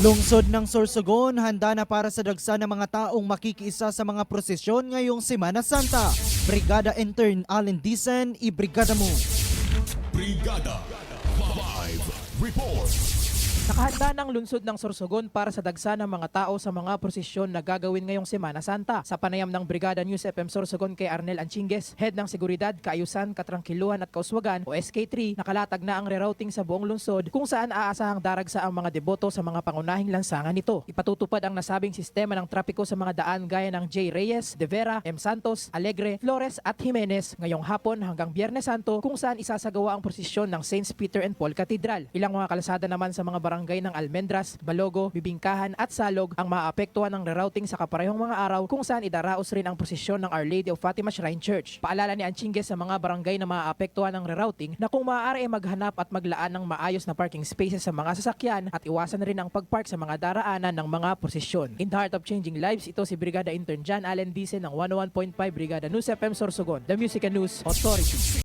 Lungsod ng Sorsogon handa na para sa dagsa ng mga taong makikiisa sa mga prosesyon ngayong Semana Santa. Brigada Intern Allen Dicen, i-brigada mo. Brigada Live Report. Nakahanda ng lungsod ng Sorsogon para sa dagsa ng mga tao sa mga prosesyon na gagawin ngayong Semana Santa. Sa panayam ng Brigada News FM Sorsogon kay Arnel Anchinges, Head ng Seguridad, Kaayusan, Katrangkiluhan at Kauswagan o SK3, nakalatag na ang rerouting sa buong lungsod kung saan aasahang daragsa ang mga deboto sa mga pangunahing lansangan nito. Ipatutupad ang nasabing sistema ng trapiko sa mga daan gaya ng J. Reyes, De Vera, M. Santos, Alegre, Flores at Jimenez ngayong hapon hanggang Biyernes Santo kung saan isasagawa ang prosesyon ng Saints Peter and Paul Cathedral. Ilang mga kalsada naman sa mga barangay ng Almendras, Balogo, Bibingkahan at Salog ang maapektuhan ng rerouting sa kaparehong mga araw kung saan idaraos rin ang prosesyon ng Our Lady of Fatima Shrine Church. Paalala ni Anchinges sa mga barangay na maapektuhan ng rerouting na kung maaari ay maghanap at maglaan ng maayos na parking spaces sa mga sasakyan at iwasan rin ang pagpark sa mga daraanan ng mga prosesyon. In the heart of changing lives, ito si Brigada Intern John Allen Dicen ng 101.5 Brigada News FM Sorsogon, The Music and News Authority.